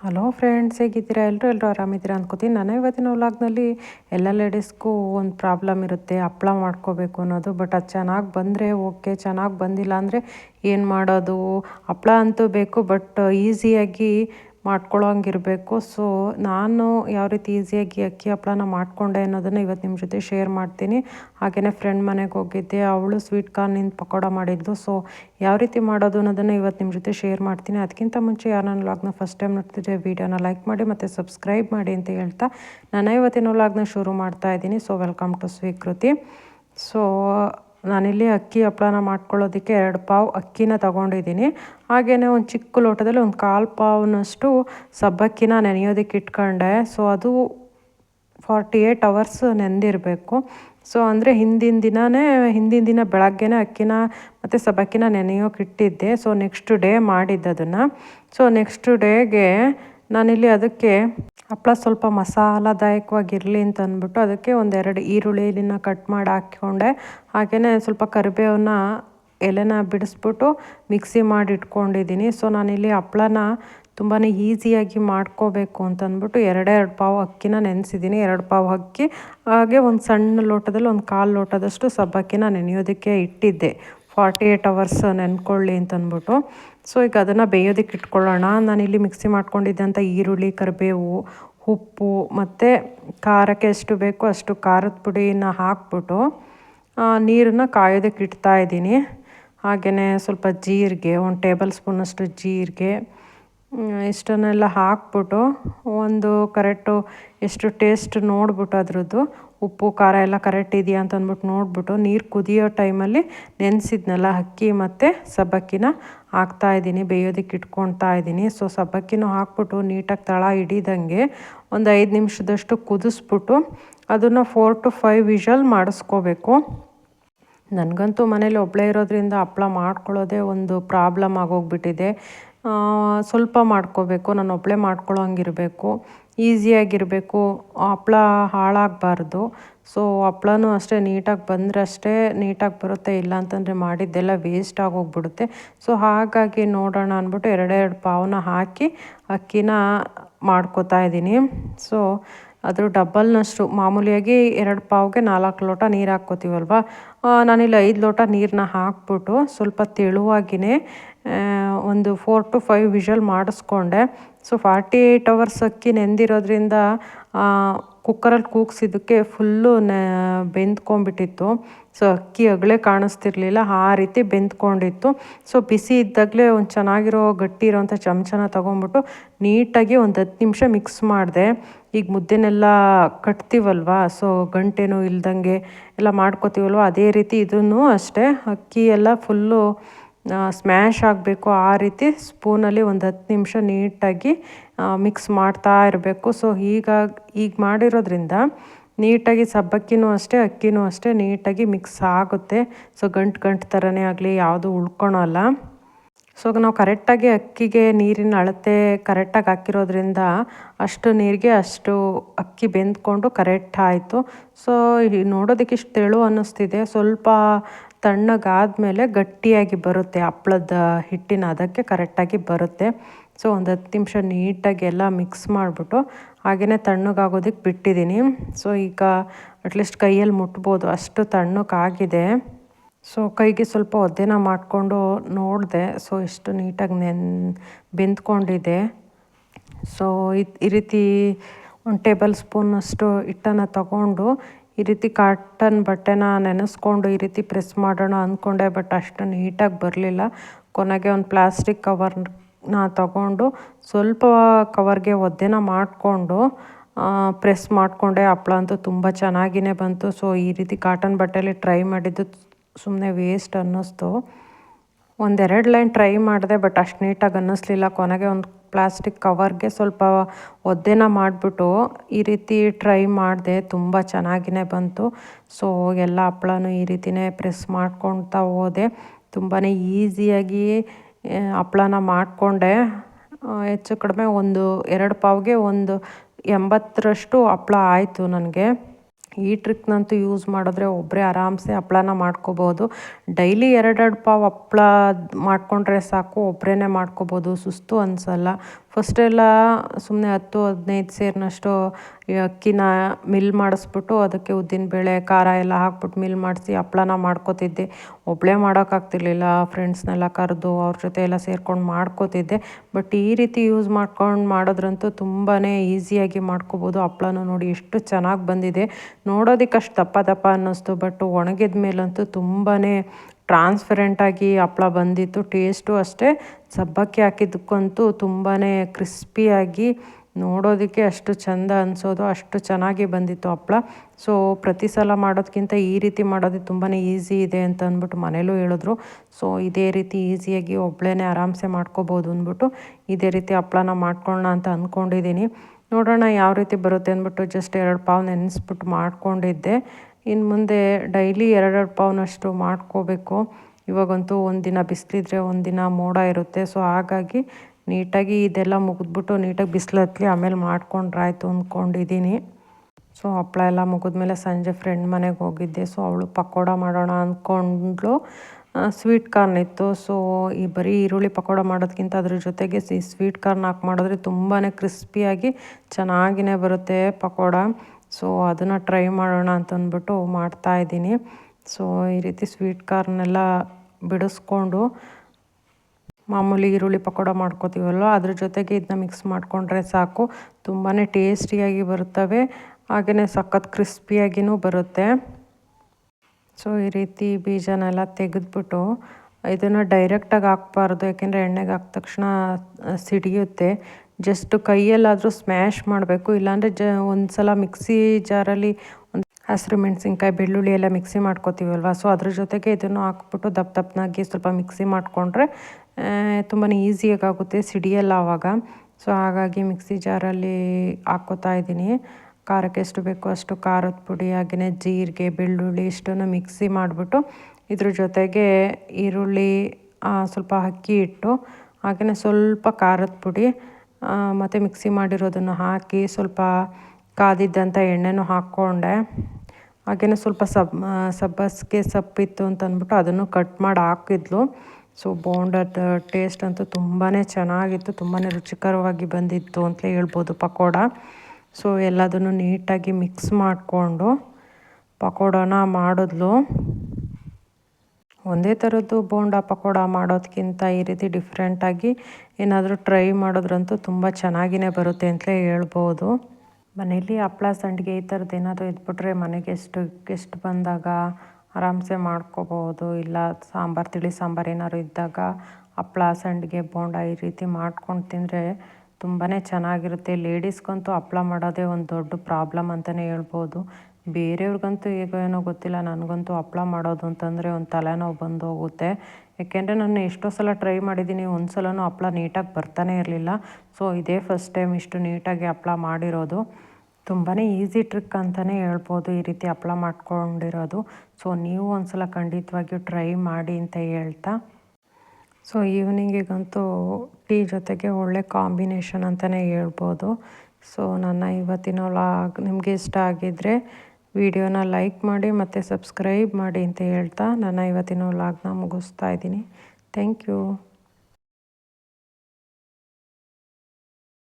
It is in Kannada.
ಹಲೋ ಫ್ರೆಂಡ್ಸ್ ಹೇಗಿದ್ದೀರಾ? ಎಲ್ಲರೂ ಎಲ್ಲರೂ ಆರಾಮಿದ್ದೀರಾ ಅನ್ಕೋತೀನಿ. ನಾನು ಇವತ್ತಿನ ವ್ಲಾಗ್ನಲ್ಲಿ ಎಲ್ಲ ಲೇಡೀಸ್ಗೂ ಒಂದು ಪ್ರಾಬ್ಲಮ್ ಇರುತ್ತೆ ಹಪ್ಪಳ ಮಾಡ್ಕೋಬೇಕು ಅನ್ನೋದು. ಬಟ್ ಅದು ಚೆನ್ನಾಗಿ ಬಂದರೆ ಓಕೆ ಚೆನ್ನಾಗಿ ಬಂದಿಲ್ಲ ಅಂದರೆ ಏನು ಮಾಡೋದು? ಹಪ್ಪಳ ಅಂತೂ ಬೇಕು ಬಟ್ ಈಸಿಯಾಗಿ ಮಾಡ್ಕೊಳ್ಳೋಂಗಿರಬೇಕು. ಸೊ ನಾನು ಯಾವ ರೀತಿ ಈಸಿಯಾಗಿ ಅಕ್ಕಿ ಹಪ್ಪಳನ ಮಾಡಿಕೊಂಡೆ ಅನ್ನೋದನ್ನು ಇವತ್ತು ನಿಮ್ಮ ಜೊತೆ ಶೇರ್ ಮಾಡ್ತೀನಿ. ಹಾಗೆಯೇ ಫ್ರೆಂಡ್ ಮನೆಗೆ ಹೋಗಿದ್ದೆ, ಅವಳು ಸ್ವೀಟ್ ಕಾರ್ನಿಂದ ಪಕೋಡ ಮಾಡಿದ್ದು ಸೊ ಯಾವ ರೀತಿ ಮಾಡೋದು ಅನ್ನೋದನ್ನು ಇವತ್ತು ನಿಮ್ಮ ಜೊತೆ ಶೇರ್ ಮಾಡ್ತೀನಿ. ಅದಕ್ಕಿಂತ ಮುಂಚೆ ಯಾರು ನನ್ನ ವ್ಲಾಗ್ನ ಫಸ್ಟ್ ಟೈಮ್ ನೋಡ್ತಿದ್ರೆ ವೀಡಿಯೋನ ಲೈಕ್ ಮಾಡಿ ಮತ್ತು ಸಬ್ಸ್ಕ್ರೈಬ್ ಮಾಡಿ ಅಂತ ಹೇಳ್ತಾ ನಾನು ಇವತ್ತಿನ ವ್ಲಾಗ್ನ ಶುರು ಮಾಡ್ತಾ ಇದ್ದೀನಿ. So welcome to Swikriti so ನಾನಿಲ್ಲಿ ಅಕ್ಕಿ ಹಪ್ಪಳನ ಮಾಡ್ಕೊಳ್ಳೋದಕ್ಕೆ ಎರಡು ಪಾವ್ ಅಕ್ಕಿನ ತಗೊಂಡಿದ್ದೀನಿ. ಹಾಗೆಯೇ ಒಂದು ಚಿಕ್ಕ ಲೋಟದಲ್ಲಿ ಒಂದು ಕಾಲು ಪಾವ್ನಷ್ಟು ಸಬ್ಬಕ್ಕಿನ ನೆನೆಯೋದಕ್ಕೆ ಇಟ್ಕೊಂಡೆ. ಸೊ ಅದು ಫಾರ್ಟಿ ಏಯ್ಟ್ ಅವರ್ಸ್ ನೆಂದಿರಬೇಕು. ಸೊ ಅಂದರೆ ಹಿಂದಿನ ದಿನವೇ ಹಿಂದಿನ ದಿನ ಬೆಳಗ್ಗೆನೇ ಅಕ್ಕಿನ ಮತ್ತು ಸಬ್ಬಕ್ಕಿನ ನೆನೆಯೋಕೆ ಇಟ್ಟಿದ್ದೆ. ಸೊ ನೆಕ್ಸ್ಟ್ ಡೇ ಮಾಡಿದ್ದು ಅದನ್ನು ಸೊ ನೆಕ್ಸ್ಟ್ ಡೇಗೆ ನಾನಿಲ್ಲಿ ಅದಕ್ಕೆ ಹಪ್ಪಳ ಸ್ವಲ್ಪ ಮಸಾಲದಾಯಕವಾಗಿರಲಿ ಅಂತ ಅಂದ್ಬಿಟ್ಟು ಅದಕ್ಕೆ ಒಂದೆರಡು ಈರುಳ್ಳಿನ ಕಟ್ ಮಾಡಿ ಹಾಕ್ಕೊಂಡೆ. ಹಾಗೆಯೇ ಸ್ವಲ್ಪ ಕರಿಬೇವನ್ನ ಎಲೆನ ಬಿಡಿಸ್ಬಿಟ್ಟು ಮಿಕ್ಸಿ ಮಾಡಿ ಇಟ್ಕೊಂಡಿದ್ದೀನಿ. ಸೊ ನಾನಿಲ್ಲಿ ಹಪ್ಪಳನ ತುಂಬಾ ಈಸಿಯಾಗಿ ಮಾಡ್ಕೋಬೇಕು ಅಂತಂದ್ಬಿಟ್ಟು ಎರಡೇ ಎರಡು ಪಾವು ಅಕ್ಕಿನ ನೆನೆಸಿದ್ದೀನಿ. ಎರಡು ಪಾವು ಅಕ್ಕಿ, ಹಾಗೆ ಒಂದು ಸಣ್ಣ ಲೋಟದಲ್ಲಿ ಒಂದು ಕಾಲು ಲೋಟದಷ್ಟು ಸಬ್ಬಕ್ಕಿನ ನೆನೆಯೋದಕ್ಕೆ ಇಟ್ಟಿದ್ದೆ. ಫಾರ್ಟಿ ಏಯ್ಟ್ ಅವರ್ಸ್ ನೆನ್ಕೊಳ್ಳಿ ಅಂತಂದ್ಬಿಟ್ಟು. ಸೊ ಈಗ ಅದನ್ನು ಬೇಯೋದಕ್ಕೆ ಇಟ್ಕೊಳ್ಳೋಣ. ನಾನಿಲ್ಲಿ ಮಿಕ್ಸಿ ಮಾಡ್ಕೊಂಡಿದ್ದಂಥ ಈರುಳ್ಳಿ, ಕರಿಬೇವು, ಉಪ್ಪು, ಮತ್ತು ಖಾರಕ್ಕೆ ಎಷ್ಟು ಬೇಕೋ ಅಷ್ಟು ಖಾರದ ಪುಡಿನ ಹಾಕ್ಬಿಟ್ಟು ನೀರನ್ನು ಕಾಯೋದಕ್ಕೆ ಇಡ್ತಾ ಇದ್ದೀನಿ. ಹಾಗೆಯೇ ಸ್ವಲ್ಪ ಜೀರಿಗೆ, ಒಂದು ಟೇಬಲ್ ಸ್ಪೂನಷ್ಟು ಜೀರಿಗೆ ಇಷ್ಟನ್ನೆಲ್ಲ ಹಾಕ್ಬಿಟ್ಟು ಒಂದು ಕರೆಕ್ಟು ಎಷ್ಟು ಟೇಸ್ಟ್ ನೋಡ್ಬಿಟ್ಟು ಅದ್ರದ್ದು ಉಪ್ಪು, ಖಾರ ಎಲ್ಲ ಕರೆಕ್ಟ್ ಇದೆಯಾ ಅಂತ ಅಂದ್ಬಿಟ್ಟು ನೋಡಿಬಿಟ್ಟು ನೀರು ಕುದಿಯೋ ಟೈಮಲ್ಲಿ ನೆನೆಸಿದ್ನಲ್ಲ ಅಕ್ಕಿ ಮತ್ತು ಸಬ್ಬಕ್ಕಿನ ಹಾಕ್ತಾ ಇದ್ದೀನಿ, ಬೇಯೋದಕ್ಕೆ ಇಟ್ಕೊಳ್ತಾ ಇದ್ದೀನಿ. ಸೊ ಸಬ್ಬಕ್ಕಿನೂ ಹಾಕ್ಬಿಟ್ಟು ನೀಟಾಗಿ ತಳ ಹಿಡಿದಂಗೆ ಒಂದು ಐದು ನಿಮಿಷದಷ್ಟು ಕುದಿಸ್ಬಿಟ್ಟು ಅದನ್ನು ಫೋರ್ ಟು ಫೈವ್ ವಿಷಲ್ ಮಾಡಿಸ್ಕೋಬೇಕು. ನನಗಂತೂ ಮನೇಲಿ ಒಬ್ಬಳೇ ಇರೋದ್ರಿಂದ ಹಪ್ಪಳ ಮಾಡ್ಕೊಳ್ಳೋದೇ ಒಂದು ಪ್ರಾಬ್ಲಮ್ ಆಗೋಗ್ಬಿಟ್ಟಿದೆ. ಸ್ವಲ್ಪ ಮಾಡ್ಕೋಬೇಕು, ನಾನು ಒಬ್ಬಳೇ ಮಾಡ್ಕೊಳ್ಳೋ ಹಂಗಿರಬೇಕು ಈಸಿಯಾಗಿರಬೇಕು, ಹಪ್ಳ ಹಾಳಾಗಬಾರ್ದು. ಸೊ ಹಪ್ಳನೂ ಅಷ್ಟೇ, ನೀಟಾಗಿ ಬಂದರೆ ಅಷ್ಟೇ ನೀಟಾಗಿ ಬರುತ್ತೆ ಇಲ್ಲ ಅಂತಂದರೆ ಮಾಡಿದ್ದೆಲ್ಲ ವೇಸ್ಟ್ ಆಗೋಗ್ಬಿಡುತ್ತೆ. ಸೊ ಹಾಗಾಗಿ ನೋಡೋಣ ಅಂದ್ಬಿಟ್ಟು ಎರಡೆರಡು ಪಾವನ್ನ ಹಾಕಿ ಅಕ್ಕಿನ ಮಾಡ್ಕೋತಾ ಇದ್ದೀನಿ. ಸೊ ಅದು ಡಬ್ಬಲ್ನಷ್ಟು ಮಾಮೂಲಿಯಾಗಿ ಎರಡು ಪಾವ್ಗೆ ನಾಲ್ಕು ಲೋಟ ನೀರು ಹಾಕ್ಕೋತೀವಲ್ವ? ನಾನಿಲ್ಲಿ ಐದು ಲೋಟ ನೀರನ್ನ ಹಾಕ್ಬಿಟ್ಟು ಸ್ವಲ್ಪ ತೆಳುವಾಗಿಯೇ ಒಂದು ಫೋರ್ ಟು ಫೈವ್ ವಿಷಲ್ ಮಾಡಿಸ್ಕೊಂಡೆ. ಸೊ ಫಾರ್ಟಿ ಏಯ್ಟ್ ಅವರ್ಸ್ ಅಕ್ಕಿ ನೆಂದಿರೋದ್ರಿಂದ ಕುಕ್ಕರಲ್ಲಿ ಕೂಗ್ಸಿದ್ದಕ್ಕೆ ಫುಲ್ಲು ನೆ, ಬೆಂದ್ಕೊಂಡ್ಬಿಟ್ಟಿತ್ತು. ಸೊ ಅಕ್ಕಿ ಅಗಲೇ ಕಾಣಿಸ್ತಿರ್ಲಿಲ್ಲ, ಆ ರೀತಿ ಬೆಂದ್ಕೊಂಡಿತ್ತು. ಸೊ ಬಿಸಿ ಇದ್ದಾಗಲೇ ಒಂದು ಚೆನ್ನಾಗಿರೋ ಗಟ್ಟಿ ಇರೋವಂಥ ಚಮಚನ ತೊಗೊಂಬಿಟ್ಟು ನೀಟಾಗಿ ಒಂದು ಹತ್ತು ನಿಮಿಷ ಮಿಕ್ಸ್ ಮಾಡಿದೆ. ಈಗ ಮುದ್ದೆನೆಲ್ಲ ಕಟ್ತೀವಲ್ವಾ? ಸೊ ಗಂಟೆನೂ ಇಲ್ದಂಗೆ ಎಲ್ಲ ಮಾಡ್ಕೋತೀವಲ್ವ? ಅದೇ ರೀತಿ ಇದನ್ನು ಅಷ್ಟೇ, ಅಕ್ಕಿ ಎಲ್ಲ ಫುಲ್ಲು ಸ್ಮ್ಯಾಶ್ ಆಗಬೇಕು ಆ ರೀತಿ ಸ್ಪೂನಲ್ಲಿ ಒಂದು ಹತ್ತು ನಿಮಿಷ ನೀಟಾಗಿ ಮಿಕ್ಸ್ ಮಾಡ್ತಾ ಇರಬೇಕು. ಸೊ ಈಗ ಈಗ ಮಾಡಿರೋದ್ರಿಂದ ನೀಟಾಗಿ ಸಬ್ಬಕ್ಕಿನೂ ಅಷ್ಟೇ, ಅಕ್ಕಿನೂ ಅಷ್ಟೇ ನೀಟಾಗಿ ಮಿಕ್ಸ್ ಆಗುತ್ತೆ. ಸೊ ಗಂಟು ಗಂಟು ಥರನೇ ಆಗಲಿ, ಯಾವುದು ಉಳ್ಕೊಳಲ್ಲ. ಸೊ ನಾವು ಕರೆಕ್ಟಾಗಿ ಅಕ್ಕಿಗೆ ನೀರಿನ ಅಳತೆ ಕರೆಕ್ಟಾಗಿ ಹಾಕಿರೋದ್ರಿಂದ ಅಷ್ಟು ನೀರಿಗೆ ಅಷ್ಟು ಅಕ್ಕಿ ಬೆಂದ್ಕೊಂಡು ಕರೆಕ್ಟ್ ಆಯಿತು. ಸೊ ನೋಡೋದಕ್ಕೆ ಇಷ್ಟು ತೆಳು ಅನ್ನಿಸ್ತಿದೆ. ಸ್ವಲ್ಪ ತಣ್ಣಗಾದಮೇಲೆ ಗಟ್ಟಿಯಾಗಿ ಬರುತ್ತೆ ಹಪ್ಳದ ಹಿಟ್ಟಿನ ಅದಕ್ಕೆ ಕರೆಕ್ಟಾಗಿ ಬರುತ್ತೆ. ಸೊ ಒಂದು ಹತ್ತು ನಿಮಿಷ ನೀಟಾಗಿ ಎಲ್ಲ ಮಿಕ್ಸ್ ಮಾಡಿಬಿಟ್ಟು ಹಾಗೆಯೇ ತಣ್ಣಗಾಗೋದಕ್ಕೆ ಬಿಟ್ಟಿದ್ದೀನಿ. ಸೊ ಈಗ ಅಟ್ಲೀಸ್ಟ್ ಕೈಯಲ್ಲಿ ಮುಟ್ಬೋದು, ಅಷ್ಟು ತಣ್ಣಗಾಗಿದೆ. ಸೊ ಕೈಗೆ ಸ್ವಲ್ಪ ಒದ್ದೆನ ಮಾಡಿಕೊಂಡು ನೋಡಿದೆ. ಸೊ ಎಷ್ಟು ನೀಟಾಗಿ ನೆನ್, ಬೆಂದ್ಕೊಂಡಿದೆ. ಸೊ ಈ ರೀತಿ ಒಂದು ಟೇಬಲ್ ಸ್ಪೂನಷ್ಟು ಹಿಟ್ಟನ್ನು ತಗೊಂಡು ಈ ರೀತಿ ಕಾಟನ್ ಬಟ್ಟೆನ ನೆನೆಸ್ಕೊಂಡು ಈ ರೀತಿ ಪ್ರೆಸ್ ಮಾಡೋಣ ಅಂದ್ಕೊಂಡೆ ಬಟ್ ಅಷ್ಟು ನೀಟಾಗಿ ಬರಲಿಲ್ಲ. ಕೊನೆಗೆ ಒಂದು ಪ್ಲಾಸ್ಟಿಕ್ ಕವರ್ನ ತಗೊಂಡು ಸ್ವಲ್ಪ ಕವರ್ಗೆ ಒದ್ದೆನ ಮಾಡಿಕೊಂಡು ಪ್ರೆಸ್ ಮಾಡಿಕೊಂಡೆ. ಹಪ್ಳ ಅಂತೂ ತುಂಬ ಚೆನ್ನಾಗಿಯೇ ಬಂತು. ಸೊ ಈ ರೀತಿ ಕಾಟನ್ ಬಟ್ಟೆಯಲ್ಲಿ ಟ್ರೈ ಮಾಡಿದ್ದು ಸುಮ್ಮನೆ ವೇಸ್ಟ್ ಅನ್ನಿಸ್ತು. ಒಂದೆರಡು ಲೈನ್ ಟ್ರೈ ಮಾಡಿದೆ, ಬಟ್ ಅಷ್ಟು ನೀಟಾಗಿ ಅನ್ನಿಸ್ಲಿಲ್ಲ. ಕೊನೆಗೆ ಒಂದು ಪ್ಲಾಸ್ಟಿಕ್ ಕವರ್ಗೆ ಸ್ವಲ್ಪ ಒದ್ದೆನ ಮಾಡಿಬಿಟ್ಟು ಈ ರೀತಿ ಟ್ರೈ ಮಾಡಿದೆ. ತುಂಬ ಚೆನ್ನಾಗಿಯೇ ಬಂತು. ಸೊ, ಎಲ್ಲ ಹಪ್ಪಳನೂ ಈ ರೀತಿಯೇ ಪ್ರೆಸ್ ಮಾಡ್ಕೊಳ್ತಾ ಹೋದೆ. ತುಂಬಾ ಈಸಿಯಾಗಿ ಹಪ್ಪಳನ ಮಾಡಿಕೊಂಡೆ. ಹೆಚ್ಚು ಕಡಿಮೆ ಒಂದು ಎರಡು ಪಾವ್ಗೆ ಒಂದು ಎಂಬತ್ತರಷ್ಟು ಹಪ್ಪಳ ಆಯಿತು ನನಗೆ. ಈ ಟ್ರಿಕ್ನಂತೂ ಯೂಸ್ ಮಾಡಿದ್ರೆ ಒಬ್ಬರೇ ಆರಾಮ್ಸೆ ಹಪ್ಳನ ಮಾಡ್ಕೋಬೋದು. ಡೈಲಿ ಎರಡೆರಡು ಪಾವ್ ಹಪ್ಳ ಮಾಡಿಕೊಂಡ್ರೆ ಸಾಕು ಒಬ್ಬರೇ ಮಾಡ್ಕೋಬೋದು. ಸುಸ್ತು ಅನಿಸಲ್ಲ. ಫಸ್ಟೆಲ್ಲ ಸುಮ್ಮನೆ ಹತ್ತು, ಹದಿನೈದು ಸೇರಿನಷ್ಟು ಅಕ್ಕಿನ ಮಿಲ್ ಮಾಡಿಸ್ಬಿಟ್ಟು ಅದಕ್ಕೆ ಉದ್ದಿನಬೇಳೆ ಖಾರ ಎಲ್ಲ ಹಾಕ್ಬಿಟ್ಟು ಮಿಲ್ ಮಾಡಿಸಿ ಹಪ್ಳನ ಮಾಡ್ಕೋತಿದ್ದೆ. ಒಬ್ಬಳೇ ಮಾಡೋಕ್ಕಾಗ್ತಿರ್ಲಿಲ್ಲ ಫ್ರೆಂಡ್ಸ್ನೆಲ್ಲ ಕರೆದು ಅವ್ರ ಜೊತೆ ಎಲ್ಲ ಸೇರ್ಕೊಂಡು ಮಾಡ್ಕೋತಿದ್ದೆ. ಬಟ್ ಈ ರೀತಿ ಯೂಸ್ ಮಾಡ್ಕೊಂಡು ಮಾಡೋದ್ರಂತೂ ತುಂಬಾ ಈಸಿಯಾಗಿ ಮಾಡ್ಕೋಬೋದು. ಹಪ್ಳನೂ ನೋಡಿ ಎಷ್ಟು ಚೆನ್ನಾಗಿ ಬಂದಿದೆ. ನೋಡೋದಕ್ಕೆ ಅಷ್ಟು ದಪ್ಪ ದಪ್ಪ ಅನ್ನಿಸ್ತು ಬಟ್ ಒಣಗಿದ ಮೇಲಂತೂ ತುಂಬಾ ಟ್ರಾನ್ಸ್ಪರೆಂಟಾಗಿ ಹಪ್ಳ ಬಂದಿತ್ತು ಟೇಸ್ಟು ಅಷ್ಟೇ. ಸಬ್ಬಕ್ಕಿ ಹಾಕಿದ್ದಕ್ಕಂತೂ ತುಂಬಾ ಕ್ರಿಸ್ಪಿಯಾಗಿ ನೋಡೋದಕ್ಕೆ ಅಷ್ಟು ಚಂದ ಅನಿಸೋದು, ಅಷ್ಟು ಚೆನ್ನಾಗಿ ಬಂದಿತ್ತು ಹಪ್ಳ. ಸೊ ಪ್ರತಿ ಸಲ ಮಾಡೋದಕ್ಕಿಂತ ಈ ರೀತಿ ಮಾಡೋದು ತುಂಬಾ ಈಸಿ ಇದೆ ಅಂತ ಅಂದ್ಬಿಟ್ಟು ಮನೇಲೂ ಹೇಳಿದ್ರು. ಸೊ ಇದೇ ರೀತಿ ಈಸಿಯಾಗಿ ಒಬ್ಬಳೇ ಆರಾಮ್ಸೆ ಮಾಡ್ಕೋಬೋದು ಅಂದ್ಬಿಟ್ಟು ಇದೇ ರೀತಿ ಹಪ್ಳನ ಮಾಡ್ಕೊಳ್ಳೋಣ ಅಂತ ಅಂದ್ಕೊಂಡಿದ್ದೀನಿ ನೋಡೋಣ ಯಾವ ರೀತಿ ಬರುತ್ತೆ ಅಂದ್ಬಿಟ್ಟು ಜಸ್ಟ್ ಎರಡು ಪಾವು ನೆನೆಸ್ಬಿಟ್ಟು ಮಾಡ್ಕೊಂಡಿದ್ದೆ. ಇನ್ನು ಮುಂದೆ ಡೈಲಿ ಎರಡೆರಡು ಪೌನಷ್ಟು ಮಾಡ್ಕೋಬೇಕು. ಇವಾಗಂತೂ ಒಂದಿನ ಬಿಸಿಲಿದ್ರೆ ಒಂದಿನ ಮೋಡ ಇರುತ್ತೆ. ಸೊ, ಹಾಗಾಗಿ ನೀಟಾಗಿ ಇದೆಲ್ಲ ಮುಗಿದ್ಬಿಟ್ಟು ನೀಟಾಗಿ ಬಿಸಿಲು ಹತ್ಲಿ ಆಮೇಲೆ ಮಾಡ್ಕೊಂಡ್ರಾಯ್ತು ಅಂದ್ಕೊಂಡಿದ್ದೀನಿ ಸೊ ಹಪ್ಪಳ ಎಲ್ಲ ಮುಗಿದ್ಮೇಲೆ ಸಂಜೆ ಫ್ರೆಂಡ್ ಮನೆಗೆ ಹೋಗಿದ್ದೆ. ಸೊ, ಅವಳು ಪಕೋಡ ಮಾಡೋಣ ಅಂದ್ಕೊಂಡ್ಲು ಸ್ವೀಟ್ ಕಾರ್ನ್ ಇತ್ತು. ಸೊ, ಈ ಬರೀ ಈರುಳ್ಳಿ ಪಕೋಡ ಮಾಡೋದಕ್ಕಿಂತ ಅದ್ರ ಜೊತೆಗೆ ಸ್ವೀಟ್ ಕಾರ್ನ್ ಹಾಕಿ ಮಾಡಿದ್ರೆ ತುಂಬಾ ಕ್ರಿಸ್ಪಿಯಾಗಿ ಚೆನ್ನಾಗಿನೇ ಬರುತ್ತೆ ಪಕೋಡ. ಸೊ ಅದನ್ನು ಟ್ರೈ ಮಾಡೋಣ ಅಂತಂದ್ಬಿಟ್ಟು ಮಾಡ್ತಾಯಿದ್ದೀನಿ ಸೊ ಈ ರೀತಿ ಸ್ವೀಟ್ ಕಾರ್ನೆಲ್ಲ ಬಿಡಿಸ್ಕೊಂಡು ಮಾಮೂಲಿ ಈರುಳ್ಳಿ ಪಕೋಡ ಮಾಡ್ಕೋತೀವಲ್ವ, ಅದ್ರ ಜೊತೆಗೆ ಇದನ್ನ ಮಿಕ್ಸ್ ಮಾಡಿಕೊಂಡ್ರೆ ಸಾಕು. ತುಂಬಾ ಟೇಸ್ಟಿಯಾಗಿ ಬರುತ್ತವೆ ಹಾಗೆಯೇ ಸಖತ್ ಕ್ರಿಸ್ಪಿಯಾಗಿಯೂ ಬರುತ್ತೆ. ಸೊ ಈ ರೀತಿ ಬೀಜನೆಲ್ಲ ತೆಗೆದ್ಬಿಟ್ಟು ಇದನ್ನು ಡೈರೆಕ್ಟಾಗಿ ಹಾಕ್ಬಾರ್ದು, ಯಾಕೆಂದರೆ ಎಣ್ಣೆಗೆ ಹಾಕಿದ ತಕ್ಷಣ ಸಿಡಿಯುತ್ತೆ. ಜಸ್ಟ್ ಕೈಯಲ್ಲಾದರೂ ಸ್ಮ್ಯಾಶ್ ಮಾಡಬೇಕು, ಇಲ್ಲಾಂದರೆ ಜ ಒಂದು ಸಲ ಮಿಕ್ಸಿ ಜಾರಲ್ಲಿ ಒಂದು ಹಸಿರು ಮೆಣಸಿನ್ಕಾಯಿ, ಬೆಳ್ಳುಳ್ಳಿ ಎಲ್ಲ ಮಿಕ್ಸಿ ಮಾಡ್ಕೋತೀವಲ್ವ? ಸೊ ಅದ್ರ ಜೊತೆಗೆ ಇದನ್ನು ಹಾಕ್ಬಿಟ್ಟು ದಪ್ಪ ದಪ್ಪನಾಗಿ ಸ್ವಲ್ಪ ಮಿಕ್ಸಿ ಮಾಡಿಕೊಂಡ್ರೆ ತುಂಬಾ ಈಸಿಯಾಗಿ ಆಗುತ್ತೆ ಸಿಡಿಯಲ್ಲ ಆವಾಗ ಸೊ ಹಾಗಾಗಿ ಮಿಕ್ಸಿ ಜಾರಲ್ಲಿ ಹಾಕ್ಕೋತಾ ಇದ್ದೀನಿ. ಖಾರಕ್ಕೆ ಎಷ್ಟು ಬೇಕೋ ಅಷ್ಟು ಖಾರದ ಪುಡಿ ಹಾಗೆಯೇ ಜೀರಿಗೆ, ಬೆಳ್ಳುಳ್ಳಿ ಇಷ್ಟನ್ನು ಮಿಕ್ಸಿ ಮಾಡಿಬಿಟ್ಟು ಇದ್ರ ಜೊತೆಗೆ ಈರುಳ್ಳಿ ಸ್ವಲ್ಪ ಅಕ್ಕಿ ಇಟ್ಟು ಹಾಗೆಯೇ ಸ್ವಲ್ಪ ಖಾರದ ಪುಡಿ ಮತ್ತು ಮಿಕ್ಸಿ ಮಾಡಿರೋದನ್ನು ಹಾಕಿ ಸ್ವಲ್ಪ ಕಾದಿದ್ದಂಥ ಎಣ್ಣೆನೂ ಹಾಕ್ಕೊಂಡೆ. ಹಾಗೆಯೇ ಸ್ವಲ್ಪ ಸಬ್ ಸಬ್ಬಸ್ಗೆ ಸೊಪ್ಪಿತ್ತು ಅಂತ ಅಂದ್ಬಿಟ್ಟು ಅದನ್ನು ಕಟ್ ಮಾಡಿ ಹಾಕಿದ್ಲು. ಸೊ ಬೋಂಡದ ಟೇಸ್ಟ್ ಅಂತೂ ತುಂಬಾ ಚೆನ್ನಾಗಿತ್ತು ತುಂಬಾ ರುಚಿಕರವಾಗಿ ಬಂದಿತ್ತು ಅಂತಲೇ ಹೇಳ್ಬೋದು ಪಕೋಡ. ಸೊ ಎಲ್ಲದನ್ನು ನೀಟಾಗಿ ಮಿಕ್ಸ್ ಮಾಡಿಕೊಂಡು ಪಕೋಡನ ಮಾಡಿದ್ಲು. ಒಂದೇ ಥರದ್ದು ಬೋಂಡ ಪಕೋಡ ಮಾಡೋದಕ್ಕಿಂತ ಈ ರೀತಿ ಡಿಫ್ರೆಂಟಾಗಿ ಏನಾದರೂ ಟ್ರೈ ಮಾಡೋದ್ರಂತೂ ತುಂಬ ಚೆನ್ನಾಗಿಯೇ ಬರುತ್ತೆ ಅಂತಲೇ ಹೇಳ್ಬೋದು. ಮನೇಲಿ ಹಪ್ಳ ಸಂಡಿಗೆ ಈ ಥರದ್ದು ಏನಾದರೂ ಇದ್ಬಿಟ್ರೆ ಮನೆಗೆ ಎಷ್ಟು ಗೆಸ್ಟ್ ಬಂದಾಗ ಆರಾಮ್ಸೆ ಮಾಡ್ಕೋಬೋದು. ಇಲ್ಲ ಸಾಂಬಾರು, ತಿಳಿ ಸಾಂಬಾರು ಏನಾದ್ರು ಇದ್ದಾಗ ಹಪ್ಳ ಸಂಡಿಗೆ, ಬೋಂಡ ಈ ರೀತಿ ಮಾಡ್ಕೊಂಡು ತಿಂದರೆ ತುಂಬಾ ಚೆನ್ನಾಗಿರುತ್ತೆ. ಲೇಡೀಸ್ಗಂತೂ ಹಪ್ಳ ಮಾಡೋದೇ ಒಂದು ದೊಡ್ಡ ಪ್ರಾಬ್ಲಮ್ ಅಂತಲೇ ಹೇಳ್ಬೋದು. ಬೇರೆಯವ್ರಿಗಂತೂ ಈಗ ಏನೋ ಗೊತ್ತಿಲ್ಲ, ನನಗಂತೂ ಹಪ್ಳ ಮಾಡೋದು ಅಂತಂದರೆ ಒಂದು ತಲೆನೋವು ಬಂದು ಹೋಗುತ್ತೆ. ಯಾಕೆಂದರೆ ನಾನು ಎಷ್ಟೋ ಸಲ ಟ್ರೈ ಮಾಡಿದ್ದೀನಿ ಒಂದು ಸಲನೂ ಹಪ್ಳ ನೀಟಾಗಿ ಬರ್ತಾನೆ ಇರಲಿಲ್ಲ. ಸೊ ಇದೇ ಫಸ್ಟ್ ಟೈಮ್ ಇಷ್ಟು ನೀಟಾಗಿ ಹಪ್ಳ ಮಾಡಿರೋದು. ತುಂಬಾ ಈಸಿ ಟ್ರಿಕ್ ಅಂತಲೇ ಹೇಳ್ಬೋದು ಈ ರೀತಿ ಹಪ್ಳ ಮಾಡ್ಕೊಂಡಿರೋದು. ಸೊ ನೀವು ಒಂದು ಸಲ ಖಂಡಿತವಾಗಿಯೂ ಟ್ರೈ ಮಾಡಿ ಅಂತ ಹೇಳ್ತಾ. ಸೊ ಈವ್ನಿಂಗಿಗಂತೂ ಟೀ ಜೊತೆಗೆ ಒಳ್ಳೆ ಕಾಂಬಿನೇಷನ್ ಅಂತಲೇ ಹೇಳ್ಬೋದು. ಸೊ ನನ್ನ ಇವತ್ತಿನ ವ್ಲಾಗ್ ನಿಮಗೆ ಇಷ್ಟ ಆಗಿದ್ದರೆ ವಿಡಿಯೋನ ಲೈಕ್ ಮಾಡಿ ಮತ್ತು ಸಬ್ಸ್ಕ್ರೈಬ್ ಮಾಡಿ ಅಂತ ಹೇಳ್ತಾ ನನ್ನ ಇವತ್ತಿನ ವ್ಲಾಗ್ನ ಮುಗಿಸ್ತಾ ಇದ್ದೀನಿ. Thank you